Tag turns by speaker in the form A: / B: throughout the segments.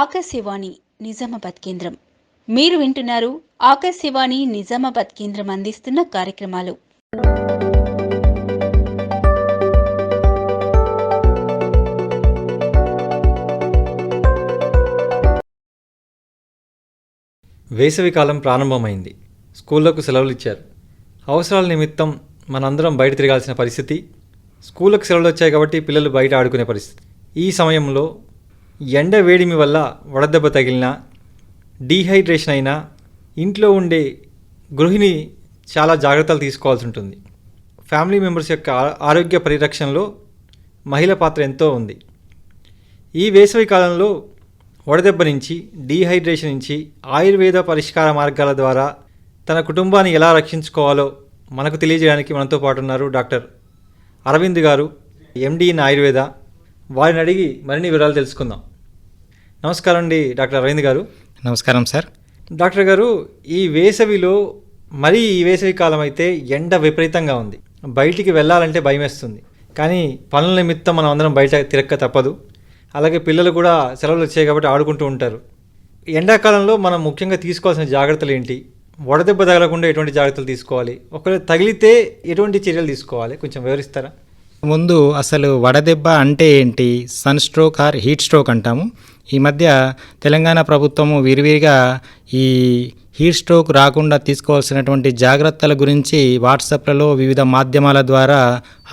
A: ఆకాశవాణి నిజామాబాద్ కేంద్రం. మీరు వింటున్నారు ఆకాశవాణి నిజామాబాద్ కేంద్రం అందిస్తున్న కార్యక్రమాలు.
B: వేసవికాలం ప్రారంభమైంది. స్కూళ్ళకు సెలవులు ఇచ్చారు. అవసరాల నిమిత్తం మనందరం బయట తిరగాల్సిన పరిస్థితి. స్కూళ్ళకు సెలవులు వచ్చాయి కాబట్టి పిల్లలు బయట ఆడుకునే పరిస్థితి. ఈ సమయంలో ఎండ వేడిమి వల్ల వడదెబ్బ తగిలినా డీహైడ్రేషన్ అయినా ఇంట్లో ఉండే గృహిణి చాలా జాగ్రత్తలు తీసుకోవాల్సి ఉంటుంది. ఫ్యామిలీ మెంబర్స్ యొక్క ఆ- ఆరోగ్య పరిరక్షణలో మహిళ పాత్ర ఎంతో ఉంది. ఈ వేసవి కాలంలో వడదెబ్బ నుంచి డీహైడ్రేషన్ నుంచి ఆయుర్వేద పరిష్కార మార్గాల ద్వారా తన కుటుంబాన్ని ఎలా రక్షించుకోవాలో మనకు తెలియజేయడానికి మనతో పాటు ఉన్నారు డాక్టర్ అరవింద్ గారు ఎండి ఇన్ ఆయుర్వేద. వారిని అడిగి మరిన్ని వివరాలు తెలుసుకుందాం. నమస్కారం అండి డాక్టర్ అరవింద్ గారు.
C: నమస్కారం సార్.
B: డాక్టర్ గారు ఈ వేసవిలో మరీ ఈ వేసవి కాలం అయితే ఎండ విపరీతంగా ఉంది. బయటికి వెళ్ళాలంటే భయమేస్తుంది. కానీ పనుల నిమిత్తం మనం అందరం బయట తిరక్క తప్పదు. అలాగే పిల్లలు కూడా సెలవులు వచ్చాయి కాబట్టి ఆడుకుంటూ ఉంటారు. ఎండాకాలంలో మనం ముఖ్యంగా తీసుకోవాల్సిన జాగ్రత్తలు ఏంటి? వడదెబ్బ తగలకుండా ఎటువంటి జాగ్రత్తలు తీసుకోవాలి? ఒకవేళ తగిలితే ఎటువంటి చర్యలు తీసుకోవాలి? కొంచెం వివరిస్తారా?
C: ముందు అసలు వడదెబ్బ అంటే ఏంటి? Sun stroke or heat stroke అంటాము. ఈ మధ్య తెలంగాణ ప్రభుత్వము విరివిరిగా ఈ హీట్ స్ట్రోక్ రాకుండా తీసుకోవాల్సినటువంటి జాగ్రత్తల గురించి వాట్సాప్లలో వివిధ మాధ్యమాల ద్వారా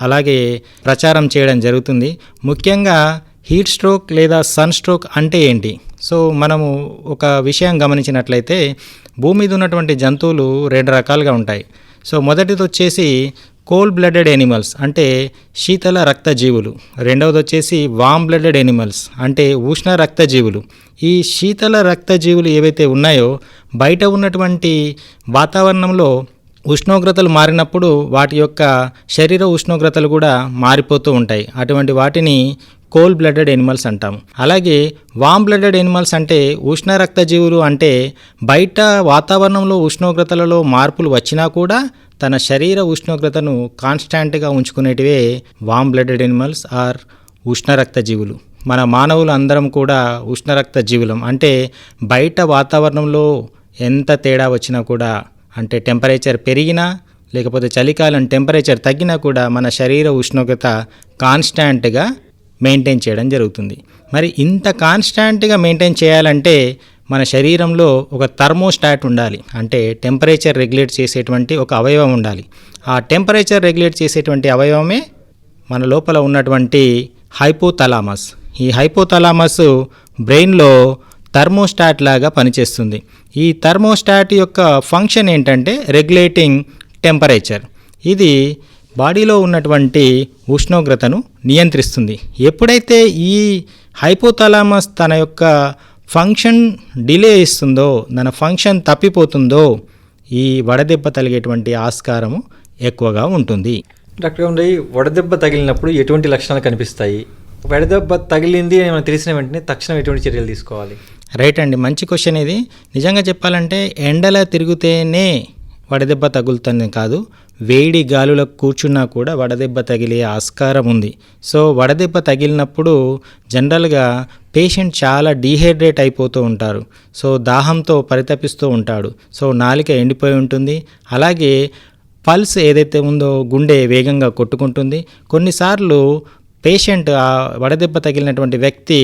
C: అలాగే ప్రచారం చేయడం జరుగుతుంది. ముఖ్యంగా హీట్ స్ట్రోక్ లేదా సన్ స్ట్రోక్ అంటే ఏంటి? సో మనము ఒక విషయం గమనించినట్లయితే భూమి మీద ఉన్నటువంటి జంతువులు రెండు రకాలుగా ఉంటాయి. సో మొదటిది వచ్చేసి కోల్ బ్లడెడ్ ఎనిమల్స్ అంటే శీతల రక్తజీవులు. రెండవది వచ్చేసి వామ్ బ్లడెడ్ ఎనిమల్స్ అంటే ఉష్ణ రక్తజీవులు. ఈ శీతల రక్తజీవులు ఏవైతే ఉన్నాయో బయట ఉన్నటువంటి వాతావరణంలో ఉష్ణోగ్రతలు మారినప్పుడు వాటి యొక్క శరీర ఉష్ణోగ్రతలు కూడా మారిపోతూ ఉంటాయి. అటువంటి వాటిని కోల్ బ్లడెడ్ ఎనిమల్స్ అంటాము అలాగే వామ్ బ్లడెడ్ ఎనిమల్స్ అంటే ఉష్ణ రక్తజీవులు అంటే బయట వాతావరణంలో ఉష్ణోగ్రతలలో మార్పులు వచ్చినా కూడా తన శరీర ఉష్ణోగ్రతను కాన్స్టాంట్గా ఉంచుకునేటివే వామ్ బ్లడెడ్ ఎనిమల్స్ ఆర్ ఉష్ణరక్త జీవులు మన మానవులు అందరం కూడా ఉష్ణరక్త జీవులం అంటే బయట వాతావరణంలో ఎంత తేడా వచ్చినా కూడా అంటే టెంపరేచర్ పెరిగినా లేకపోతే చలికాలం టెంపరేచర్ తగ్గినా కూడా మన శరీర ఉష్ణోగ్రత కాన్స్టాంట్గా మెయింటైన్ చేయడం జరుగుతుంది. మరి ఇంత కాన్స్టాంట్గా మెయింటైన్ చేయాలంటే మన శరీరంలో ఒక థర్మోస్టాట్ ఉండాలి. అంటే టెంపరేచర్ రెగ్యులేట్ చేసేటువంటి ఒక అవయవం ఉండాలి. ఆ టెంపరేచర్ రెగ్యులేట్ చేసేటువంటి అవయవమే మన లోపల ఉన్నటువంటి హైపోథలామస్. ఈ హైపోథలామస్ బ్రెయిన్లో థర్మోస్టాట్ లాగా పనిచేస్తుంది. ఈ థర్మోస్టాట్ యొక్క ఫంక్షన్ ఏంటంటే రెగ్యులేటింగ్ టెంపరేచర్. ఇది బాడీలో ఉన్నటువంటి ఉష్ణోగ్రతను నియంత్రిస్తుంది. ఎప్పుడైతే ఈ హైపోథలామస్ తన యొక్క ఫంక్షన్ డిలే ఇస్తుందో తన ఫంక్షన్ తప్పిపోతుందో ఈ వడదెబ్బ తగిలేటువంటి ఆస్కారము ఎక్కువగా ఉంటుంది.
B: డాక్టర్ గారు వడదెబ్బ తగిలినప్పుడు ఎటువంటి లక్షణాలు కనిపిస్తాయి? వడదెబ్బ తగిలింది అని మనకు తెలిసిన వెంటనే తక్షణం ఎటువంటి చర్యలు తీసుకోవాలి?
C: రైట్ అండి మంచి క్వశ్చన్ ఇది. నిజంగా చెప్పాలంటే ఎండల తిరిగితేనే వడదెబ్బ తగులుతుంది కాదు వేడి గాలులకు కూర్చున్నా కూడా వడదెబ్బ తగిలే ఆస్కారం ఉంది. సో వడదెబ్బ తగిలినప్పుడు జనరల్గా పేషెంట్ చాలా డీహైడ్రేట్ అయిపోతూ ఉంటారు. సో దాహంతో పరితపిస్తూ ఉంటాడు. సో నాలిక ఎండిపోయి ఉంటుంది. అలాగే పల్స్ ఏదైతే ఉందో గుండె వేగంగా కొట్టుకుంటుంది. కొన్నిసార్లు పేషెంట్ ఆ వడదెబ్బ తగిలినటువంటి వ్యక్తి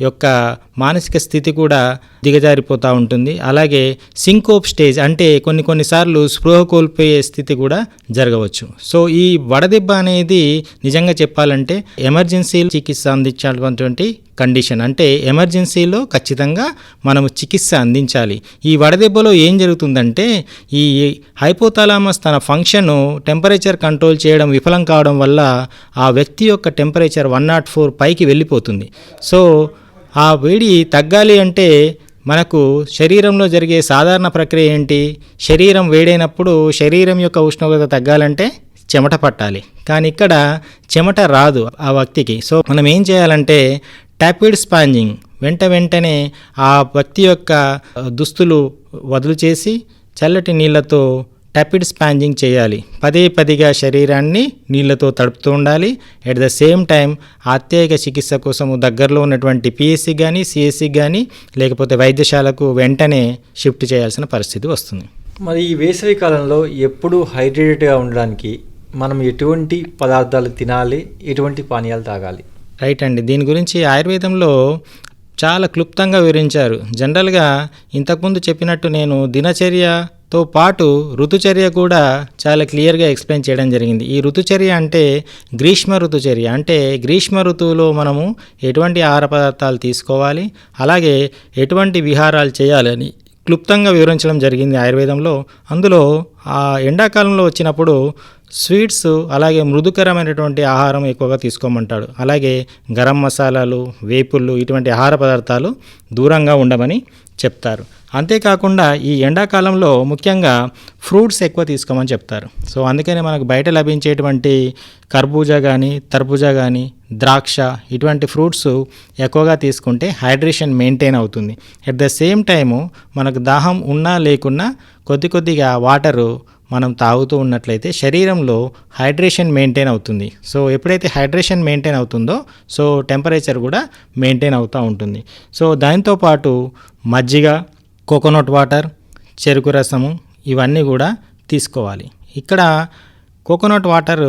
C: యొక్క మానసిక స్థితి కూడా దిగజారిపోతూ ఉంటుంది. అలాగే సింకోప్ స్టేజ్ అంటే కొన్ని కొన్నిసార్లు స్పృహ కోల్పోయే స్థితి కూడా జరగవచ్చు. సో ఈ వడదెబ్బ అనేది నిజంగా చెప్పాలంటే ఎమర్జెన్సీ చికిత్స అందించినటువంటి కండిషన్. అంటే ఎమర్జెన్సీలో ఖచ్చితంగా మనము చికిత్స అందించాలి. ఈ వడదెబ్బలో ఏం జరుగుతుందంటే ఈ హైపోథాలామస్ తన ఫంక్షను టెంపరేచర్ కంట్రోల్ చేయడం విఫలం కావడం వల్ల ఆ వ్యక్తి యొక్క టెంపరేచర్ వన్ నాట్ ఫోర్ పైకి వెళ్ళిపోతుంది. సో ఆ వేడి తగ్గాలి అంటే మనకు శరీరంలో జరిగే సాధారణ ప్రక్రియ ఏంటి? శరీరం వేడైనప్పుడు శరీరం యొక్క ఉష్ణోగ్రత తగ్గాలంటే చెమట పట్టాలి. కానీ ఇక్కడ చెమట రాదు ఆ వ్యక్తికి. సో మనం ఏం చేయాలంటే ట్యాపిడ్ స్పాంజింగ్ వెంట వెంటనే ఆ వ్యక్తి యొక్క దుస్తులు వదులు చేసి చల్లటి నీళ్ళతో టపిడ్ స్పాంజింగ్ చేయాలి. పదే పదిగా శరీరాన్ని నీళ్ళతో తడుపుతూ ఉండాలి. ఎట్ ద సేమ్ టైం అత్యయిక చికిత్స కోసము దగ్గరలో ఉన్నటువంటి పిఎస్సి కానీ సిఎస్సి కానీ లేకపోతే వైద్యశాలకు వెంటనే షిఫ్ట్ చేయాల్సిన పరిస్థితి వస్తుంది.
B: మరి ఈ వేసవి కాలంలో ఎప్పుడూ హైడ్రేటెడ్గా ఉండడానికి మనం ఎటువంటి పదార్థాలు తినాలి ఎటువంటి పానీయాలు తాగాలి?
C: రైట్ అండి. దీని గురించి ఆయుర్వేదంలో చాలా క్లుప్తంగా వివరించారు. జనరల్గా ఇంతకుముందు చెప్పినట్టు నేను దినచర్యతో పాటు ఋతుచర్య కూడా చాలా క్లియర్గా ఎక్స్ప్లెయిన్ చేయడం జరిగింది. ఈ ఋతుచర్య అంటే గ్రీష్మ ఋతుచర్య. అంటే గ్రీష్మ ఋతువులో మనము ఎటువంటి ఆహార పదార్థాలు తీసుకోవాలి అలాగే ఎటువంటి విహారాలు చేయాలని క్లుప్తంగా వివరించడం జరిగింది ఆయుర్వేదంలో. అందులో ఆ ఎండాకాలంలో వచ్చినప్పుడు స్వీట్స్ అలాగే మృదుకరమైనటువంటి ఆహారం ఎక్కువగా తీసుకోమంటాడు. అలాగే గరం మసాలాలు వేపుళ్ళు ఇటువంటి ఆహార పదార్థాలు దూరంగా ఉండమని చెప్తారు. అంతేకాకుండా ఈ ఎండాకాలంలో ముఖ్యంగా ఫ్రూట్స్ ఎక్కువ తీసుకోమని చెప్తారు. సో అందుకనే మనకు బయట లభించేటువంటి కర్బూజా కానీ తర్బూజా కానీ ద్రాక్ష ఇటువంటి ఫ్రూట్స్ ఎక్కువగా తీసుకుంటే హైడ్రేషన్ మెయింటైన్ అవుతుంది. ఎట్ ద సేమ్ టైము మనకు దాహం ఉన్నా లేకున్నా కొద్ది కొద్దిగా వాటరు మనం తాగుతూ ఉన్నట్లయితే శరీరంలో హైడ్రేషన్ మెయింటైన్ అవుతుంది. సో ఎప్పుడైతే హైడ్రేషన్ మెయింటైన్ అవుతుందో సో టెంపరేచర్ కూడా మెయింటైన్ అవుతూ ఉంటుంది. సో దాంతోపాటు మజ్జిగ కోకోనట్ వాటర్ చెరుకు రసము ఇవన్నీ కూడా తీసుకోవాలి. ఇక్కడ కోకోనట్ వాటర్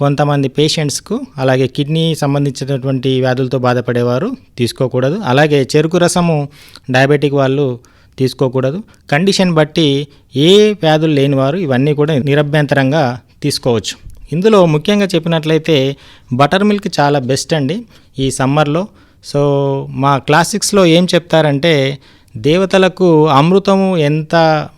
C: కొంతమంది పేషెంట్స్కు అలాగే కిడ్నీ సంబంధించినటువంటి వ్యాధులతో బాధపడేవారు తీసుకోకూడదు. అలాగే చెరుకు రసము డయాబెటిక్ వాళ్ళు తీసుకోకూడదు. కండిషన్ బట్టి ఏ వ్యాధులు లేనివారు ఇవన్నీ కూడా నిరభ్యంతరంగా తీసుకోవచ్చు. ఇందులో ముఖ్యంగా చెప్పినట్లయితే బటర్ మిల్క్ చాలా బెస్ట్ అండి ఈ సమ్మర్లో. సో మా క్లాసిక్స్లో ఏం చెప్తారంటే దేవతలకు అమృతము ఎంత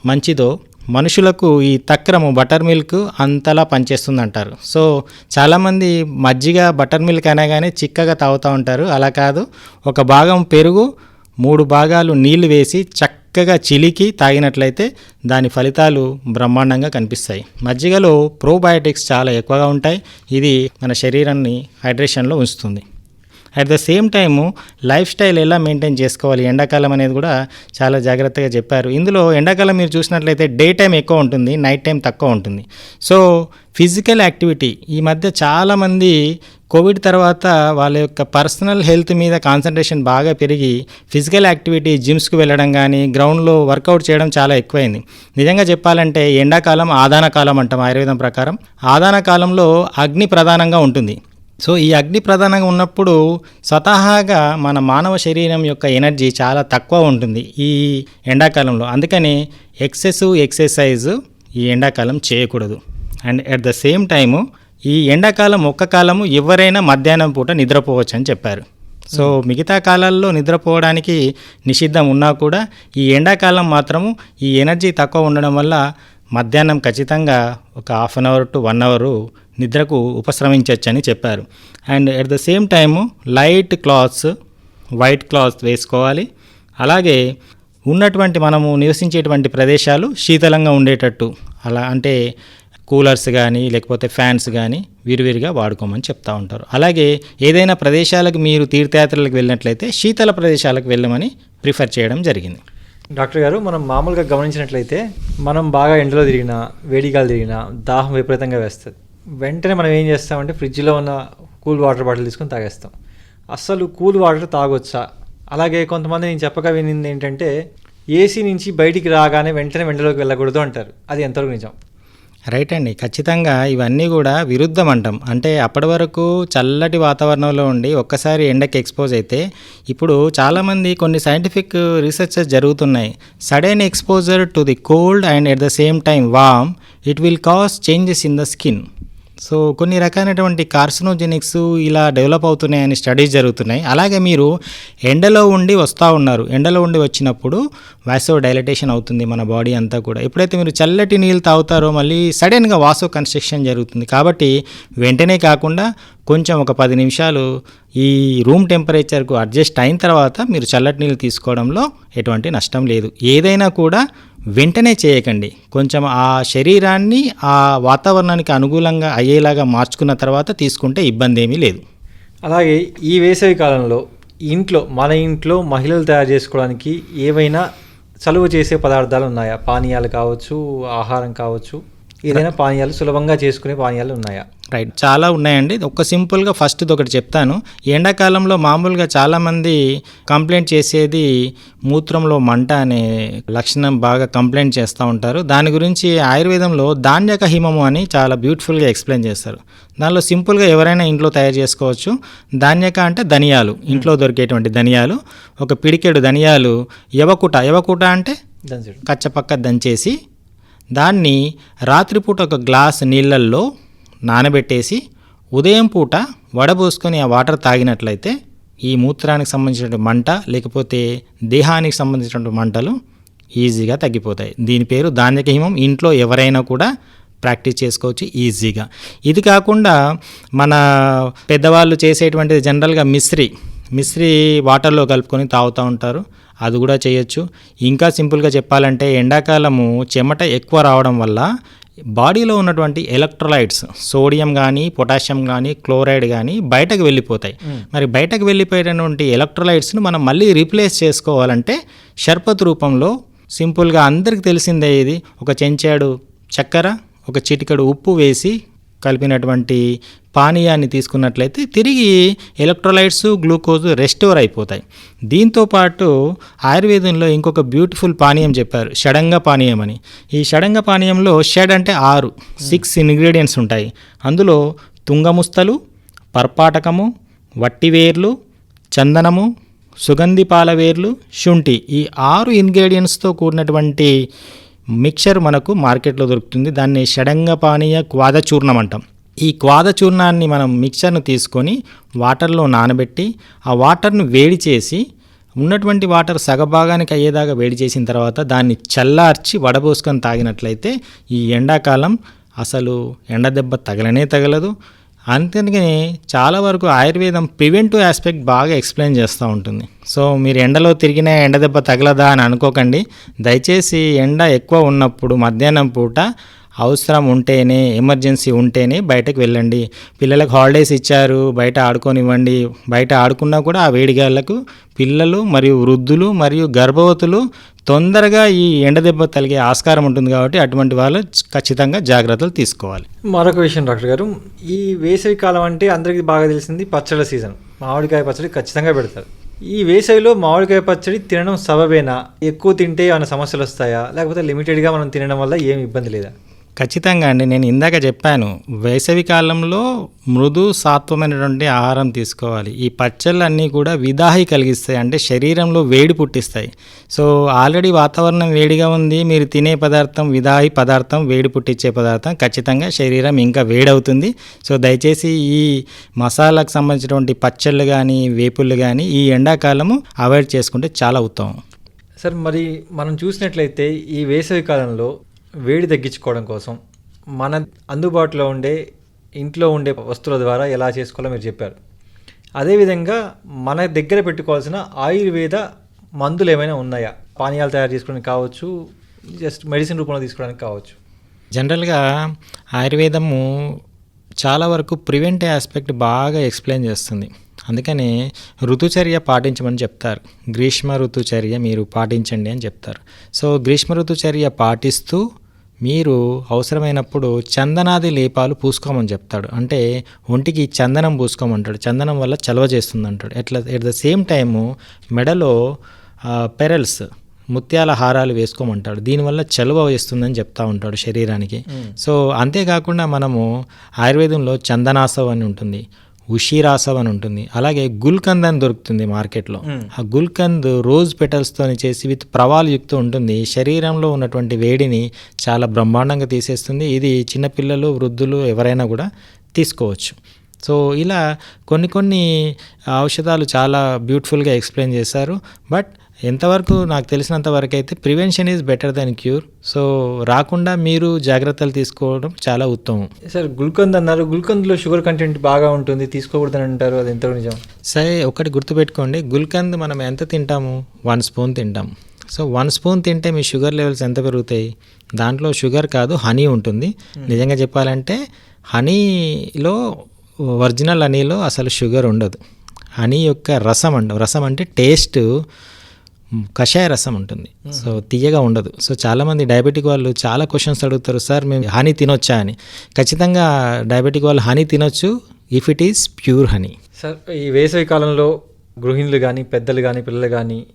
C: మంచిదో మనుషులకు ఈ తక్రము బటర్ మిల్క్ అంతలా పనిచేస్తుంది అంటారు సో చాలామంది మజ్జిగ బటర్ మిల్క్ అనగానే చిక్కగా తాగుతూ ఉంటారు. అలా కాదు. ఒక భాగం పెరుగు మూడు భాగాలు నీళ్ళు వేసి చక్క చక్కగా చిలికి తాగినట్లయితే దాని ఫలితాలు బ్రహ్మాండంగా కనిపిస్తాయి. మజ్జిగలో ప్రోబయోటిక్స్ చాలా ఎక్కువగా ఉంటాయి. ఇది మన శరీరాన్ని హైడ్రేషన్లో ఉంచుతుంది. At the same time lifestyle ఎలా మెయింటైన్ చేసుకోవాలి? ఎండాకాలం అనేది కూడా చాలా జాగ్రత్తగా చెప్పారు. ఇందులో ఎండాకాలం మీరు చూసినట్లయితే డే టైం ఎక్కువ ఉంటుంది నైట్ టైం తక్కువ ఉంటుంది. So physical activity. ఈ మధ్య చాలామంది కోవిడ్ తర్వాత వాళ్ళ యొక్క పర్సనల్ హెల్త్ మీద కాన్సన్ట్రేషన్ బాగా పెరిగి ఫిజికల్ యాక్టివిటీ జిమ్స్కి వెళ్ళడం కానీ గ్రౌండ్లో వర్కౌట్ చేయడం చాలా ఎక్కువైంది. నిజంగా చెప్పాలంటే ఎండాకాలం ఆదాన కాలం అంటాం ఆయుర్వేదం ప్రకారం. ఆదాన కాలంలో అగ్ని ప్రధానంగా ఉంటుంది. సో ఈ అగ్ని ప్రధానంగా ఉన్నప్పుడు స్వతహాగా మన మానవ శరీరం యొక్క ఎనర్జీ చాలా తక్కువ ఉంటుంది ఈ ఎండాకాలంలో. అందుకని ఎక్సెస్ ఎక్సర్సైజ్ ఈ ఎండాకాలం చేయకూడదు. And at the same time ఈ ఎండాకాలం ఒక్క కాలము ఎవరైనా మధ్యాహ్నం పూట నిద్రపోవచ్చు అని చెప్పారు సో మిగతా కాలాల్లో నిద్రపోవడానికి నిషిద్ధం ఉన్నా కూడా ఈ ఎండాకాలం మాత్రము ఈ ఎనర్జీ తక్కువ ఉండడం వల్ల మధ్యాహ్నం ఖచ్చితంగా ఒక half an hour to one hour నిద్రకు ఉపశ్రమించవచ్చు అని చెప్పారు. And at the same time light clothes white cloth వేసుకోవాలి. అలాగే ఉన్నటువంటి మనము నివసించేటువంటి ప్రదేశాలు శీతలంగా ఉండేటట్టు. అలా అంటే కూలర్స్ కానీ లేకపోతే ఫ్యాన్స్ కానీ విరివిరిగా వాడుకోమని చెప్తా ఉంటారు. అలాగే ఏదైనా ప్రదేశాలకు మీరు తీర్థయాత్రలకు వెళ్ళినట్లయితే శీతల ప్రదేశాలకు వెళ్ళమని ప్రిఫర్ చేయడం జరిగింది.
B: డాక్టర్ గారు మనం మామూలుగా గమనించినట్లయితే మనం బాగా ఎండలో తిరిగినా వేడిగాలు తిరిగినా దాహం విపరీతంగా వేస్తుంది. వెంటనే మనం ఏం చేస్తామంటే ఫ్రిడ్జ్లో ఉన్న కూల్ వాటర్ బాటిల్ తీసుకొని తాగేస్తాం. అస్సలు కూల్ వాటర్ తాగొచ్చా? అలాగే కొంతమంది నేను చెప్పగా వినింది ఏంటంటే ఏసీ నుంచి బయటికి రాగానే వెంటనే వెంటలోకి వెళ్ళకూడదు అంటారు. అది ఎంతవరకు నిజం?
C: రైట్ అండి. ఖచ్చితంగా ఇవన్నీ కూడా విరుద్ధం అంటాం అంటే అప్పటి వరకు చల్లటి వాతావరణంలో ఉండి ఒక్కసారి ఎండకి ఎక్స్పోజ్ అయితే ఇప్పుడు చాలామంది కొన్ని సైంటిఫిక్ రీసెర్చెస్ జరుగుతున్నాయి. Sudden exposure to the cold and at the same time warm it will cause changes in the skin so కొన్ని రకాలైనటువంటి కార్సినోజెనిక్స్ ఇలా డెవలప్ అవుతున్నాయని స్టడీస్ జరుగుతున్నాయి. అలాగే మీరు ఎండలో ఉండి వస్తూ ఉన్నారు. ఎండలో ఉండి వచ్చినప్పుడు వాసో డైలటేషన్ అవుతుంది మన బాడీ అంతా కూడా. ఎప్పుడైతే మీరు చల్లటి నీళ్ళు తాగుతారో మళ్ళీ సడన్గా వాసో కన్స్ట్రక్షన్ జరుగుతుంది. కాబట్టి వెంటనే కాకుండా కొంచెం ఒక పది నిమిషాలు ఈ రూమ్ టెంపరేచర్కు అడ్జస్ట్ అయిన తర్వాత మీరు చల్లటి నీళ్ళు తీసుకోవడంలో ఎటువంటి నష్టం లేదు. ఏదైనా కూడా వెంటనే చేయకండి. కొంచెం ఆ శరీరాన్ని ఆ వాతావరణానికి అనుకూలంగా అయ్యేలాగా మార్చుకున్న తర్వాత తీసుకుంటే ఇబ్బంది ఏమీ లేదు.
B: అలాగే ఈ వేసవి కాలంలో ఇంట్లో మన ఇంట్లో మహిళలు తయారు చేసుకోవడానికి ఏవైనా చలువ చేసే పదార్థాలు ఉన్నాయా? పానీయాలు కావచ్చు ఆహారం కావచ్చు ఏదైనా పానీయాలు సులభంగా చేసుకునే పానీయాలు ఉన్నాయా?
C: రైట్ చాలా ఉన్నాయండి. ఒక సింపుల్గా ఫస్ట్ ఒకటి చెప్తాను. ఎండాకాలంలో మామూలుగా చాలామంది కంప్లైంట్ చేసేది మూత్రంలో మంట అనే లక్షణం బాగా కంప్లైంట్ చేస్తూ ఉంటారు. దాని గురించి ఆయుర్వేదంలో ధాన్యక హిమము అని చాలా బ్యూటిఫుల్గా ఎక్స్ప్లెయిన్ చేస్తారు. దానిలో సింపుల్గా ఎవరైనా ఇంట్లో తయారు చేసుకోవచ్చు. ధాన్యక అంటే ధనియాలు. ఇంట్లో దొరికేటువంటి ధనియాలు. ఒక పిడికెడు ధనియాలు. యవకుట. యవకుట అంటే కచ్చపక్క దంచేసి దాన్ని రాత్రిపూట ఒక గ్లాస్ నీళ్ళల్లో నానబెట్టేసి ఉదయం పూట వడబోసుకొని ఆ వాటర్ తాగినట్లయితే ఈ మూత్రానికి సంబంధించిన మంట లేకపోతే దేహానికి సంబంధించిన మంటలు ఈజీగా తగ్గిపోతాయి. దీని పేరు ధాన్యక హిమం. ఇంట్లో ఎవరైనా కూడా ప్రాక్టీస్ చేసుకోవచ్చు ఈజీగా. ఇది కాకుండా మన పెద్దవాళ్ళు చేసేటువంటిది జనరల్గా మిశ్రీ. మిశ్రీ వాటర్లో కలుపుకొని తాగుతూ ఉంటారు. అది కూడా చేయొచ్చు. ఇంకా సింపుల్గా చెప్పాలంటే ఎండాకాలము చెమట ఎక్కువ రావడం వల్ల బాడీలో ఉన్నటువంటి ఎలక్ట్రోలైట్స్ సోడియం కానీ పొటాషియం కానీ క్లోరైడ్ కానీ బయటకు వెళ్ళిపోతాయి. మరి బయటకు వెళ్ళిపోయినటువంటి ఎలక్ట్రోలైట్స్ను మనం మళ్ళీ రీప్లేస్ చేసుకోవాలంటే షర్బత్ రూపంలో సింపుల్గా అందరికి తెలిసిందే ఇది. ఒక చెంచాడు చక్కెర ఒక చిటికెడు ఉప్పు వేసి కలిపినటువంటి పానీయాన్ని తీసుకున్నట్లయితే తిరిగి ఎలక్ట్రోలైట్స్ గ్లూకోజ్ రెస్టోర్ అయిపోతాయి. దీంతో పాటు ఆయుర్వేదంలో ఇంకొక బ్యూటిఫుల్ పానీయం చెప్పారు షడంగ పానీయం అని. ఈ షడంగ పానీయంలో షడ్ అంటే ఆరు సిక్స్ ఇంగ్రీడియంట్స్ ఉంటాయి. అందులో తుంగముస్తలు పర్పాటకము వట్టివేర్లు చందనము సుగంధి పాల వేర్లు శుంఠి ఈ ఆరు ఇంగ్రీడియంట్స్తో కూడినటువంటి మిక్చర్ మనకు మార్కెట్లో దొరుకుతుంది. దాన్ని షడంగ పానీయ క్వాదచూర్ణం అంటాం. ఈ క్వాద చూర్ణాన్ని మనం మిక్చర్ను తీసుకొని వాటర్లో నానబెట్టి ఆ వాటర్ను వేడి చేసి ఉన్నటువంటి వాటర్ సగభాగానికి అయ్యేదాకా వేడి చేసిన తర్వాత దాన్ని చల్లార్చి వడబోసుకొని తాగినట్లయితే ఈ ఎండాకాలం అసలు ఎండ దెబ్బ తగలనే తగలదు. అందుకనే చాలా వరకు ఆయుర్వేదం ప్రివెంటివ్ ఆస్పెక్ట్ బాగా ఎక్స్ప్లెయిన్ చేస్తూ ఉంటుంది. సో మీరు ఎండలో తిరిగినా ఎండ దెబ్బ తగలదా అని అనుకోకండి. దయచేసి ఎండ ఎక్కువ ఉన్నప్పుడు మధ్యాహ్నం పూట అవసరం ఉంటేనే ఎమర్జెన్సీ ఉంటేనే బయటకు వెళ్ళండి. పిల్లలకు హాలిడేస్ ఇచ్చారు బయట ఆడుకోనివ్వండి. బయట ఆడుకున్నా కూడా ఆ వేడిగాళ్ళకు పిల్లలు మరియు వృద్ధులు మరియు గర్భవతులు తొందరగా ఈ ఎండ దెబ్బ ఆస్కారం ఉంటుంది కాబట్టి అటువంటి వాళ్ళు ఖచ్చితంగా జాగ్రత్తలు తీసుకోవాలి.
B: మరొక విషయం డాక్టర్ గారు ఈ వేసవి కాలం అంటే అందరికీ బాగా తెలిసింది పచ్చళ్ళ సీజన్. మామిడికాయ పచ్చడి ఖచ్చితంగా పెడతారు. ఈ వేసవిలో మామిడికాయ పచ్చడి తినడం సబబేనా? ఎక్కువ తింటే ఏమైనా సమస్యలు వస్తాయా? లేకపోతే లిమిటెడ్గా మనం తినడం వల్ల ఏమి ఇబ్బంది లేదా?
C: ఖచ్చితంగా అండి. నేను ఇందాక చెప్పాను వేసవి కాలంలో మృదు సాత్వమైనటువంటి ఆహారం తీసుకోవాలి. ఈ పచ్చళ్ళు అన్నీ కూడా విదాహి కలిగిస్తాయి. అంటే శరీరంలో వేడి పుట్టిస్తాయి. సో ఆల్రెడీ వాతావరణం వేడిగా ఉంది. మీరు తినే పదార్థం విదాహి పదార్థం వేడి పుట్టించే పదార్థం ఖచ్చితంగా శరీరం ఇంకా వేడవుతుంది. సో దయచేసి ఈ మసాలాకు సంబంధించినటువంటి పచ్చళ్ళు కానీ వేపుళ్ళు కానీ ఈ ఎండాకాలము అవాయిడ్ చేసుకుంటే చాలా ఉత్తమం.
B: సార్ మరి మనం చూసినట్లయితే ఈ వేసవి కాలంలో వేడి తగ్గించుకోవడం కోసం మన అందుబాటులో ఉండే ఇంట్లో ఉండే వస్తువుల ద్వారా ఎలా చేసుకోవాలో మీరు చెప్పారు. అదేవిధంగా మన దగ్గర పెట్టుకోవాల్సిన ఆయుర్వేద మందులు ఏమైనా ఉన్నాయా? పానీయాలు తయారు చేసుకోవడానికి కావచ్చు జస్ట్ మెడిసిన్ రూపంలో తీసుకోవడానికి కావచ్చు.
C: జనరల్గా ఆయుర్వేదము చాలా వరకు ప్రివెంట్ ఆస్పెక్ట్ బాగా ఎక్స్ప్లెయిన్ చేస్తుంది. అందుకని ఋతుచర్య పాటించమని చెప్తారు. గ్రీష్మ ఋతుచర్య మీరు పాటించండి అని చెప్తారు. సో గ్రీష్మ ఋతుచర్య పాటిస్తూ మీరు అవసరమైనప్పుడు చందనాది లేపాలు పూసుకోమని చెప్తాడు. అంటే ఒంటికి చందనం పూసుకోమంటాడు. చందనం వల్ల చలవ చేస్తుంది అంటాడు ఎట్లా ఎట్ ద సేమ్ టైము మెడలో పెరల్స్ ముత్యాల హారాలు వేసుకోమంటాడు. దీనివల్ల చలువ వేస్తుందని చెప్తా ఉంటాడు శరీరానికి. సో అంతేకాకుండా మనము ఆయుర్వేదంలో చందనాసవ్ అని ఉంటుంది. ఉషిరాసవ్ అని ఉంటుంది. అలాగే గుల్కంద్ అని దొరుకుతుంది మార్కెట్లో. ఆ గుల్కంద్ రోజ్ పెటల్స్తో చేసి విత్ ప్రవాల్ యుక్త ఉంటుంది. శరీరంలో ఉన్నటువంటి వేడిని చాలా బ్రహ్మాండంగా తీసేస్తుంది. ఇది చిన్నపిల్లలు వృద్ధులు ఎవరైనా కూడా తీసుకోవచ్చు. సో ఇలా కొన్ని కొన్ని ఔషధాలు చాలా బ్యూటిఫుల్గా ఎక్స్ప్లెయిన్ చేశారు. బట్ ఎంతవరకు నాకు తెలిసినంత వరకు అయితే prevention is better then cure. So రాకుండా మీరు జాగ్రత్తలు తీసుకోవడం చాలా ఉత్తమం.
B: సార్ గుల్కంద్ అన్నారు. గుల్కంద్లో షుగర్ కంటెంట్ బాగా ఉంటుంది తీసుకోకూడదని అంటారు. అది ఎంత నిజం.
C: సరే ఒకటి గుర్తుపెట్టుకోండి. గుల్కంద్ మనం ఎంత తింటాము? వన్ స్పూన్ తింటాం సో వన్ స్పూన్ తింటే మీ షుగర్ లెవెల్స్ ఎంత పెరుగుతాయి? దాంట్లో షుగర్ కాదు హనీ ఉంటుంది. నిజంగా చెప్పాలంటే హనీలో ఒరిజినల్ హనీలో అసలు షుగర్ ఉండదు. హనీ యొక్క రసం అంట రసం అంటే టేస్ట్ కషాయ రసం ఉంటుంది. సో తీయగా ఉండదు. సో చాలామంది డయాబెటిక్ వాళ్ళు చాలా క్వశ్చన్స్ అడుగుతారు సార్ మేము హనీ తినొచ్చా? అని. ఖచ్చితంగా డయాబెటిక్ వాళ్ళు హనీ తినొచ్చు if it is pure honey.
B: Sir ఈ వేసవి కాలంలో గృహిణులు కానీ పెద్దలు కానీ పిల్లలు కానీ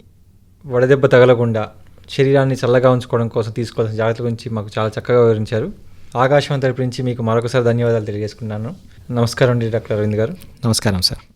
B: వడదెబ్బ తగలకుండా శరీరాన్ని చల్లగా ఉంచుకోవడం కోసం తీసుకోవాల్సిన జాగ్రత్తల గురించి మాకు చాలా చక్కగా వివరించారు. ఆకాశవాణి తరపు నుంచి మీకు మరొకసారి ధన్యవాదాలు తెలియజేసుకున్నాను నమస్కారం అండి డాక్టర్ అరవింద్ గారు.
C: నమస్కారం సార్.